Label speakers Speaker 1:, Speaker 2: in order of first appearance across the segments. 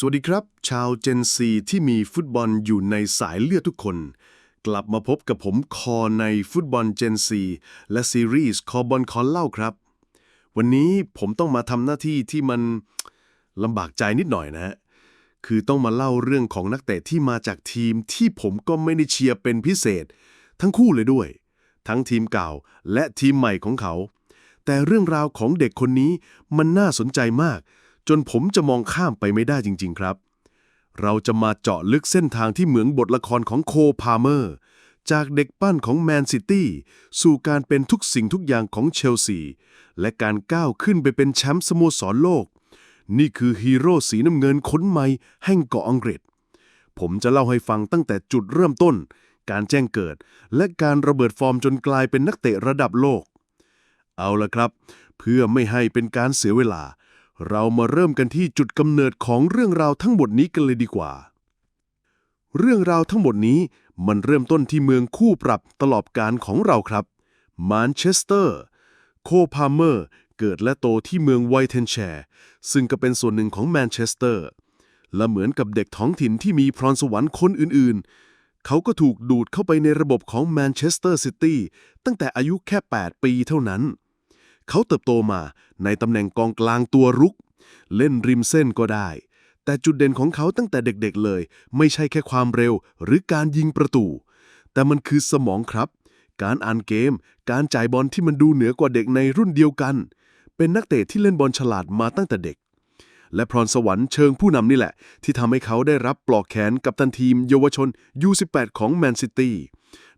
Speaker 1: สวัสดีครับ ชาวเจนซีที่มีฟุตบอลอยู่ในสายเลือดทุกคน กลับมาพบกับผมคอในฟุตบอลเจนซีและซีรีส์คอบอลคอเล่าครับ วันนี้ผมต้องมาทำหน้าที่ที่มันลำบากใจนิดหน่อยนะฮะคือต้องมาเล่าเรื่องของนักเตะที่มาจากทีมที่ผมก็ไม่ได้เชียร์เป็นพิเศษ ทั้งคู่เลยด้วย ทั้งทีมเก่าและทีมใหม่ของเขา แต่เรื่องราวของเด็กคนนี้มันน่าสนใจมาก จนผมจะมองข้ามไปไม่ได้จริง ๆ ครับ เราจะมาเจาะลึกเส้นทางที่เหมือนบทละครของโคพาเมอร์ จากเด็กปั้นของแมนซิตี้สู่การเป็นทุกสิ่งทุกอย่างของเชลซี และการก้าวขึ้นไปเป็นแชมป์สโมสรโลก นี่คือฮีโร่สีน้ำเงินคนใหม่แห่งเกาะอังกฤษ ผมจะเล่าให้ฟังตั้งแต่จุดเริ่มต้น การแจ้งเกิด และการระเบิดฟอร์มจนกลายเป็นนักเตะระดับโลก เอาละครับ เพื่อไม่ให้เป็นการเสียเวลา เรามาเริ่มกันที่จุดกำเนิดของเรื่องราวทั้งหมดนี้กันเลยดีกว่า เรื่องราวทั้งหมดนี้มันเริ่มต้นที่เมืองคู่ปรับตลอดการของเราครับมานเชสเตอร์ โคพาเมอร์ เกิดและโตที่เมืองไวเทนแชร์ ซึ่งก็เป็นส่วนหนึ่งของแมนเชสเตอร์ และเหมือนกับเด็กท้องถิ่นที่มีพรสวรรค์คนอื่นๆ เขาก็ถูกดูดเข้าไปในระบบของแมนเชสเตอร์ซิตี้ตั้งแต่อายุแค่ 8 ปีเท่านั้น เขาเติบโตมาในตำแหน่งกองกลางตัวรุก เล่นริมเส้นก็ได้ แต่จุดเด่นของเขาตั้งแต่เด็กๆเลย ไม่ใช่แค่ความเร็วหรือการยิงประตู แต่มันคือสมองครับ การอ่านเกม การจ่ายบอลที่มันดูเหนือกว่าเด็กในรุ่นเดียวกัน เป็นนักเตะที่เล่นบอลฉลาดมาตั้งแต่เด็ก และพรสวรรค์เชิงผู้นำนี่แหละ ที่ทำให้เขาได้รับปลอกแขนกับตันทีมเยาวชน U18 ของแมนซิตี้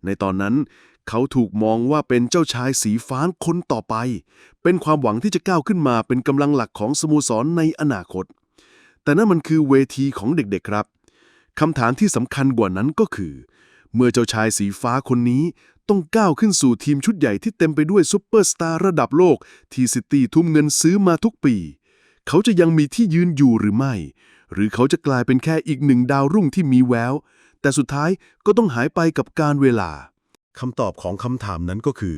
Speaker 1: ในตอนนั้น เขาถูกมองว่าเป็นเจ้าชายสีฟ้าคนต่อไป เป็นความหวังที่จะก้าวขึ้นมาเป็นกำลังหลักของสโมสรในอนาคต แต่นั่นมันคือเวทีของเด็กๆครับคำถามที่สำคัญกว่านั้นก็คือ เมื่อเจ้าชายสีฟ้าคนนี้ต้องก้าวขึ้นสู่ทีมชุดใหญ่ที่เต็มไปด้วยซุปเปอร์สตาร์ระดับโลก ที่ซิตี้ทุ่มเงินซื้อมาทุกปี เขาจะยังมีที่ยืนอยู่หรือไม่ หรือเขาจะกลายเป็นแค่อีกหนึ่งดาวรุ่งที่มีแวว แต่สุดท้ายก็ต้องหายไปกับการเวลา คำตอบของคำถามนั้นก็คือ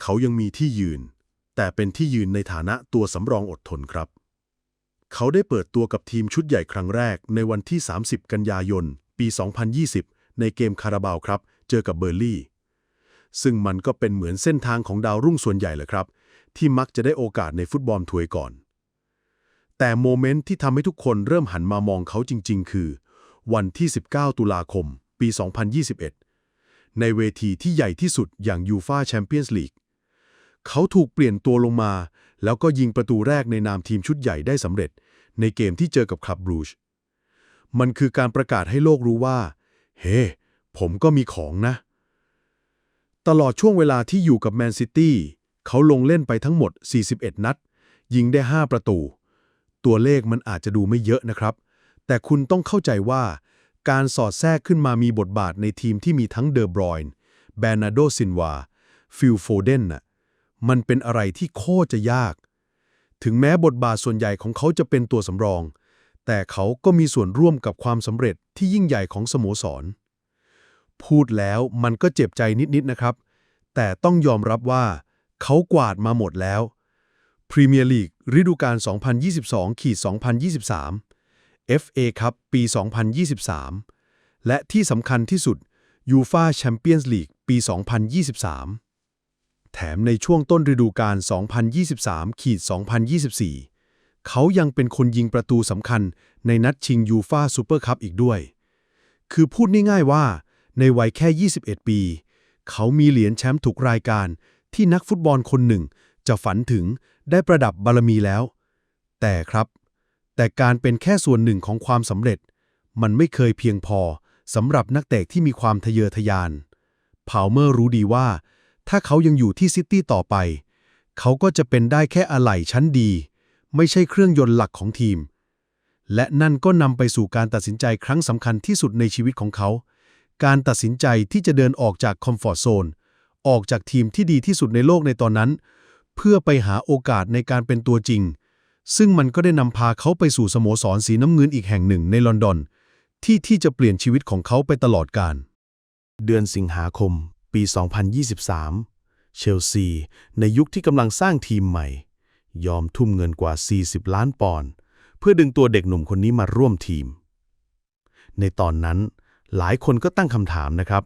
Speaker 1: เขายังมีที่ยืน แต่เป็นที่ยืนในฐานะตัวสำรองอดทนครับ เขาได้เปิดตัวกับทีมชุดใหญ่ครั้งแรกในวันที่ 30 กันยายน ปี 2020 ในเกมคาราบาวครับ เจอกับเบอร์ลี่ ซึ่งมันก็เป็นเหมือนเส้นทางของดาวรุ่งส่วนใหญ่แหละครับ ที่มักจะได้โอกาสในฟุตบอลถวยก่อน แต่โมเมนต์ที่ทำให้ทุกคนเริ่มหันมามองเขาจริง ๆ คือ วันที่ 19 ตุลาคม ปี 2021 ในเวทีที่ใหญ่ที่สุดอย่างยูฟาแชมเปี้ยนส์ลีกเขาถูกเปลี่ยนตัวลงมา แล้วก็ยิงประตูแรกในนามทีมชุดใหญ่ได้สำเร็จ ในเกมที่เจอกับคลับบรูชมันคือการประกาศให้โลกรู้ว่า เฮ้ผมก็มีของนะ ตลอดช่วงเวลาที่อยู่กับแมนซิตี้เขาลงเล่นไปทั้งหมด 41 นัด ยิงได้ 5 ประตู ตัวเลขมันอาจจะดูไม่เยอะนะครับ แต่คุณต้องเข้าใจว่า การสอดแทรกขึ้นมามีบทบาทในทีมที่มีทั้งเดอบรอยน์แบรนาโดซินวา ฟิลโฟเดนน่ะ มันเป็นอะไรที่โคตรจะยาก ถึงแม้บทบาทส่วนใหญ่ของเขาจะเป็นตัวสำรอง แต่เขาก็มีส่วนร่วมกับความสำเร็จที่ยิ่งใหญ่ของสโมสร พูดแล้วมันก็เจ็บใจนิด ๆ นะครับ แต่ต้องยอมรับว่า เขากวาดมาหมดแล้ว พรีเมียร์ลีกฤดูกาล 2022-2023 FA ครับปี 2023 และที่สำคัญที่สุดยูฟาแชมเปี้ยนส์ลีกปี 2023 แถมในช่วงต้นฤดูกาล 2023-2024 เขายังเป็นคนยิงประตูสำคัญในนัดชิงยูฟาซูเปอร์คัพอีกด้วย คือพูดง่ายๆว่า ในวัยแค่ 21 ปี เขามีเหรียญแชมป์ทุกรายการที่นักฟุตบอลคนหนึ่งจะฝันถึงได้ประดับบารมีแล้ว แต่ครับ แต่การเป็นแค่ส่วนหนึ่งของความสำเร็จ มันไม่เคยเพียงพอสำหรับนักเตะที่มีความทะเยอทะยานพาวเมอร์รู้ดีว่า ถ้าเขายังอยู่ที่ซิตี้ต่อไป เขาก็จะเป็นได้แค่อะไหล่ชั้นดี ไม่ใช่เครื่องยนต์หลักของทีม และนั่นก็นำไปสู่การตัดสินใจครั้งสำคัญที่สุดในชีวิตของเขา การตัดสินใจที่จะเดินออกจากคอมฟอร์ทโซน ออกจากทีมที่ดีที่สุดในโลกในตอนนั้น เพื่อไปหาโอกาสในการเป็นตัวจริง ซึ่งมันก็ได้นำพาเขาไปสู่สโมสรสีน้ำเงินอีกแห่งหนึ่งในลอนดอน ที่ที่จะเปลี่ยนชีวิตของเขาไปตลอดกาลเดือนสิงหาคม ปี 2023 เชลซี ในยุคที่กำลังสร้างทีมใหม่ ยอมทุ่มเงินกว่า 40 ล้านปอนด์
Speaker 2: เพื่อดึงตัวเด็กหนุ่มคนนี้มาร่วมทีม ในตอนนั้นหลายคนก็ตั้งคำถามนะครับ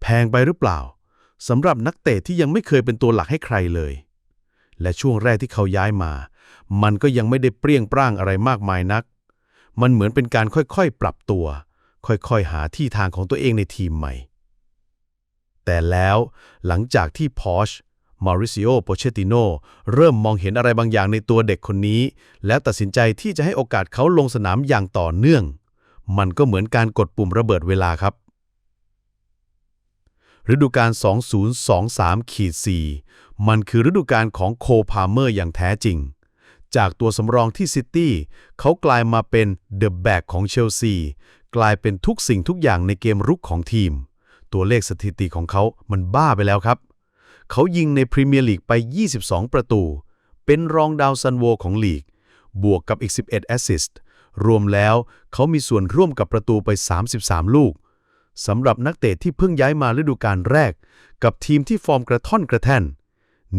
Speaker 2: แพงไปหรือเปล่าสำหรับนักเตะที่ยังไม่เคยเป็นตัวหลักให้ใครเลย และช่วงแรกที่เขาย้ายมา มันก็ยังไม่ได้เปรี้ยงปร้างอะไรมากมายนัก มันเหมือนเป็นการค่อยๆปรับตัว ค่อยๆหาที่ทางของตัวเองในทีมใหม่ แต่แล้วหลังจากที่พอชมาริซิโอโปเชติโนเริ่มมองเห็นอะไรบางอย่างในตัวเด็กคนนี้ แล้วตัดสินใจที่จะให้โอกาสเขาลงสนามอย่างต่อเนื่อง มันก็เหมือนการกดปุ่มระเบิดเวลาครับฤดูกาล2023ขีด4 มันคือฤดูกาลของโคพาเมอร์อย่างแท้จริง จากตัวสำรองที่ซิตี้เขากลายมาเป็นเดอะแบกของเชลซี กลายเป็นทุกสิ่งทุกอย่างในเกมรุกของทีม ตัวเลขสถิติของเขามันบ้าไปแล้วครับ เขายิงในพรีเมียร์ลีกไป 22 ประตู เป็นรองดาวซันโวของลีก บวกกับอีก 11 แอสซิสต์ รวมแล้วเขามีส่วนร่วมกับประตูไป 33 ลูกสำหรับนักเตะที่เพิ่งย้ายมาฤดูกาลแรก กับทีมที่ฟอร์มกระท่อนกระแท่น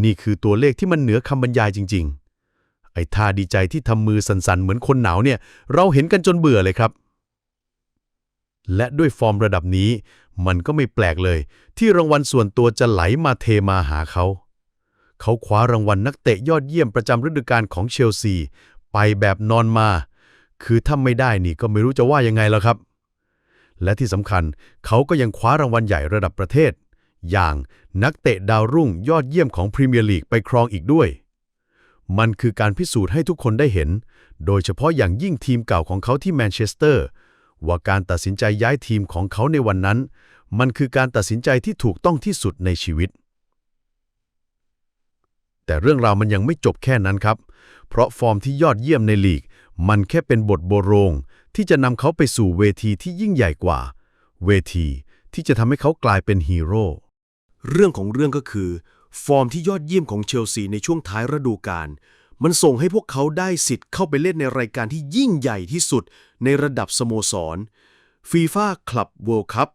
Speaker 2: นี่คือตัวเลขที่มันเหนือคำบรรยายจริง ๆ ไอ้ท่าดีใจที่ทำมือสั่นๆ เหมือนคนหนาวเนี่ย เราเห็นกันจนเบื่อเลยครับ และด้วยฟอร์มระดับนี้ มันก็ไม่แปลกเลย ที่รางวัลส่วนตัวจะไหลมาเทมาหาเขา เขาคว้ารางวัลนักเตะยอดเยี่ยมประจำฤดูกาลของเชลซี ไปแบบนอนมา คือถ้าไม่ได้นี่ก็ไม่รู้จะว่ายังไงแล้วครับ และที่สำคัญเขาก็ยังคว้ารางวัลใหญ่ระดับประเทศ อย่างนักเตะดาวรุ่งยอดเยี่ยมของพรีเมียร์ลีกไปครองอีกด้วย มันคือการพิสูจน์ให้ทุกคนได้เห็น โดยเฉพาะอย่างยิ่งทีมเก่าของเขาที่แมนเชสเตอร์ ว่าการตัดสินใจย้ายทีมของเขาในวันนั้น มันคือการตัดสินใจที่ถูกต้องที่สุดในชีวิต แต่เรื่องราวมันยังไม่จบแค่นั้นครับ เพราะฟอร์มที่ยอดเยี่ยมในลีก มันแค่เป็นบทโบโรงที่จะนำเขาไปสู่เวทีที่ยิ่งใหญ่กว่า เวทีที่จะทำให้เขากลายเป็นฮีโร่
Speaker 1: เรื่องของเรื่องก็คือ ฟอร์มที่ยอดเยี่ยมของเชลซีในช่วงท้ายฤดูกาลมันส่งให้พวกเขาได้สิทธิ์เข้าไปเล่นในรายการที่ยิ่งใหญ่ที่สุดในระดับสโมสร FIFA Club World Cup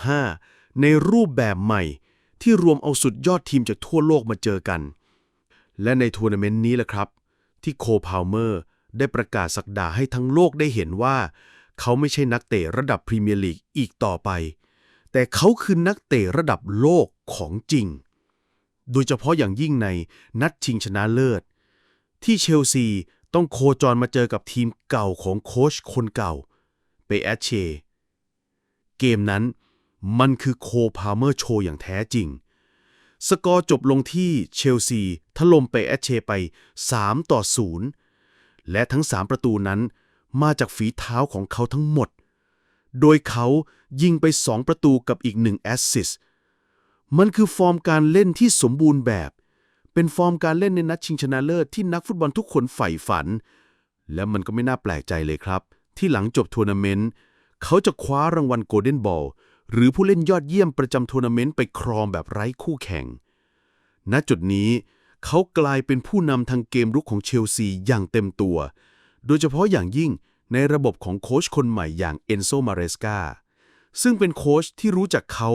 Speaker 1: 2025 ในรูปแบบใหม่ ที่รวมเอาสุดยอดทีมจากทั่วโลกมาเจอกัน และในทัวร์นาเมนต์นี้แหละครับ ที่โคพาวเมอร์ได้ประกาศสักดาให้ทั้งโลกได้เห็นว่า เขาไม่ใช่นักเตะระดับพรีเมียร์ลีกอีกต่อไป แต่เขาคือนักเตะระดับโลกของจริง โดยเฉพาะอย่างยิ่งในนัดชิงชนะเลิศ ที่เชลซีต้องโคจรมาเจอกับทีมเก่าของโค้ชคนเก่า เปแอชเช เกมนั้นมันคือโคพาเมอร์โชว์อย่างแท้จริง สกอร์จบลงที่เชลซีถล่มเปแอชเชไป 3 ต่อ 0 และทั้ง 3 ประตูนั้นมาจากฝีเท้าของเขาทั้งหมด โดยเขายิงไป 2 ประตูกับอีก1แอสซิสมันคือฟอร์มการเล่นที่สมบูรณ์แบบ เป็นฟอร์มการเล่นในนัดชิงชนะเลิศที่นักฟุตบอลทุกคนใฝ่ฝัน และมันก็ไม่น่าแปลกใจเลยครับ ที่หลังจบทัวร์นาเมนต์เขาจะคว้ารางวัลโกลเด้นบอลหรือผู้เล่นยอดเยี่ยมประจำทัวร์นาเมนต์ไปครองแบบไร้คู่แข่ง ณ จุดนี้ เขากลายเป็นผู้นำทางเกมรุกของเชลซีอย่างเต็มตัว โดยเฉพาะอย่างยิ่ง ในระบบของโค้ชคนใหม่อย่างเอนโซมาเรสกาซึ่งเป็นโค้ชที่รู้จักเขา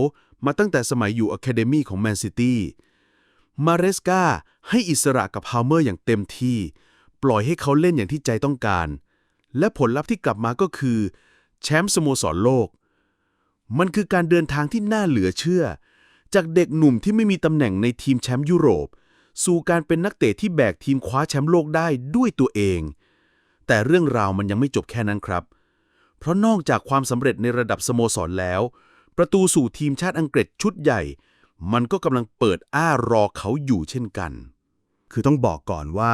Speaker 1: มาตั้งแต่สมัยอยู่อะคาเดมีของแมนซิตี้มาเรสกาให้อิสระกับฮาวเมอร์อย่างเต็มที่ ปล่อยให้เขาเล่นอย่างที่ใจต้องการ และผลลัพธ์ที่กลับมาก็คือแชมป์สโมสรโลก มันคือการเดินทางที่น่าเหลือเชื่อ จากเด็กหนุ่มที่ไม่มีตำแหน่งในทีมแชมป์ยุโรป สู่การเป็นนักเตะที่แบกทีมคว้าแชมป์โลกได้ด้วยตัวเอง แต่เรื่องราวมันยังไม่จบแค่นั้นครับ เพราะนอกจากความสำเร็จในระดับสโมสรแล้ว ประตูสู่ทีมชาติอังกฤษชุดใหญ่ มันก็กำลังเปิดอ้ารอเขาอยู่เช่นกัน
Speaker 3: คือต้องบอกก่อนว่า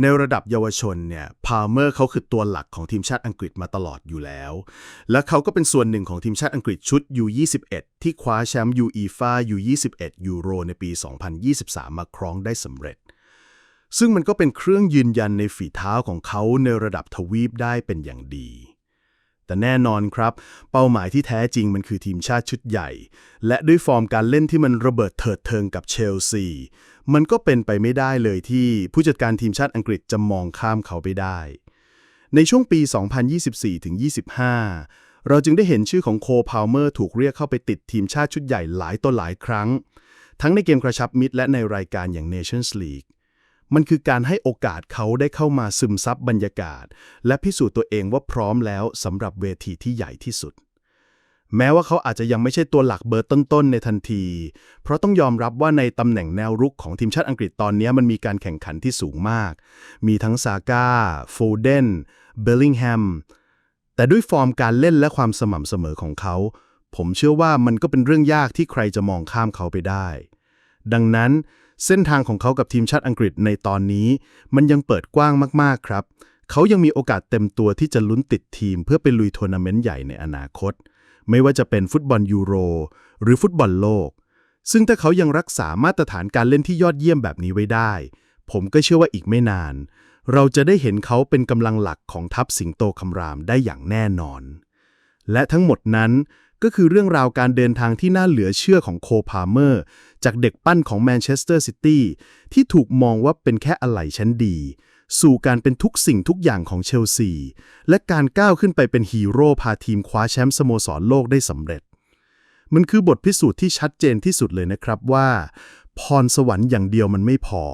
Speaker 3: ในระดับเยาวชนเนี่ยพาเมอร์เขาคือตัวหลักของทีมชาติอังกฤษมาตลอดอยู่แล้ว และเขาก็เป็นส่วนหนึ่งของทีมชาติอังกฤษชุด U21 ที่คว้าแชมป์ UEFA U21 ยูโรในปี 2023 มาครองได้สำเร็จ ซึ่งมันก็เป็นเครื่องยืนยันในฝีเท้าของเขาในระดับทวีปได้เป็นอย่างดี แต่แน่นอนครับ เป้าหมายที่แท้จริงมันคือทีมชาติชุดใหญ่ และด้วยฟอร์มการเล่นที่มันระเบิดเถิดเทิงกับเชลซี มันก็เป็นไปไม่ได้เลยที่ผู้จัดการทีมชาติอังกฤษจะมองข้ามเขาไปได้ ในช่วงปี 2024-25เราจึงได้เห็นชื่อของโคพาวเมอร์ถูกเรียกเข้าไปติดทีมชาติชุดใหญ่หลายต่อหลายครั้ง ทั้งในเกมกระชับมิตรและในรายการอย่าง Nations League มันคือการให้โอกาสเขาได้เข้ามาซึมซับบรรยากาศ และพิสูจน์ตัวเองว่าพร้อมแล้วสำหรับเวทีที่ใหญ่ที่สุด แม้ว่าเขาอาจจะยังไม่ใช่ตัวหลักเบอร์ต้นๆในทันที เพราะต้องยอมรับว่าในตำแหน่งแนวรุกของทีมชาติอังกฤษตอนนี้มันมีการแข่งขันที่สูงมาก มีทั้งซาก้าโฟเดนเบลลิงแฮมแต่ด้วยฟอร์มการเล่นและความสม่ำเสมอของเขา ผมเชื่อว่ามันก็เป็นเรื่องยากที่ใครจะมองข้ามเขาไปได้ ดังนั้น เส้นทางของเขากับทีมชาติอังกฤษในตอนนี้ มันยังเปิดกว้างมากๆครับ เขายังมีโอกาสเต็มตัวที่จะลุ้นติดทีม เพื่อไปลุยทัวร์นาเมนต์ใหญ่ในอนาคต ไม่ว่าจะเป็นฟุตบอลยูโร หรือฟุตบอลโลก ซึ่งถ้าเขายังรักษามาตรฐานการเล่นที่ยอดเยี่ยมแบบนี้ไว้ได้ ผมก็เชื่อว่าอีกไม่นาน เราจะได้เห็นเขาเป็นกำลังหลักของทัพสิงโตคำรามได้อย่างแน่นอน และทั้งหมดนั้น ก็คือเรื่องราวการเดินทางที่น่าเหลือเชื่อของโคพาเมอร์ จากเด็กปั้นของแมนเชสเตอร์ซิตี้ที่ถูกมองว่าเป็นแค่อะไหล่ชั้นดี สู่การเป็นทุกสิ่งทุกอย่างของเชลซี และการก้าวขึ้นไปเป็นฮีโร่พาทีมคว้าแชมป์สโมสรโลกได้สำเร็จ มันคือบทพิสูจน์ที่ชัดเจนที่สุดเลยนะครับว่า พรสวรรค์อย่างเดียวมันไม่พอ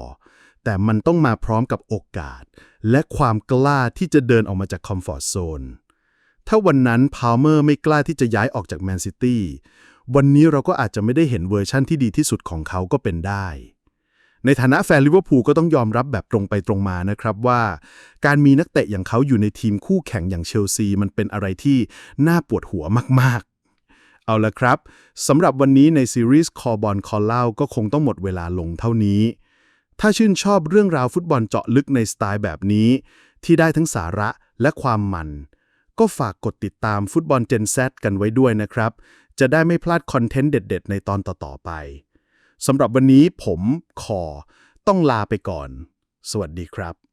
Speaker 3: แต่มันต้องมาพร้อมกับโอกาส และความกล้าที่จะเดินออกมาจากคอมฟอร์ทโซน ถ้าวันนั้นพาวเมอร์ไม่กล้าที่จะย้ายออกจากแมนซิตี้วันนี้เราก็อาจจะไม่ได้เห็นเวอร์ชั่นที่ดีที่สุดของเขาก็เป็นได้ ในฐานะแฟนลิเวอร์พูลก็ต้องยอมรับแบบตรงไปตรงมานะครับว่า การมีนักเตะอย่างเขาอยู่ในทีมคู่แข่งอย่างเชลซี มันเป็นอะไรที่น่าปวดหัวมากๆ เอาละครับสำหรับวันนี้ในซีรีส์คอบอลคอลเล่าก็คงต้องหมดเวลาลงเท่านี้ ถ้าชื่นชอบเรื่องราวฟุตบอลเจาะลึกในสไตล์แบบนี้ ที่ได้ทั้งสาระและความมัน ก็ฝากกดติดตามฟุตบอลเจนแซกันไว้ด้วยนะครับ จะได้ไม่พลาดคอนเทนต์เด็ด ๆ ในตอนต่อๆไปสำหรับวันนี้ผมขอต้องลาไปก่อน สวัสดีครับ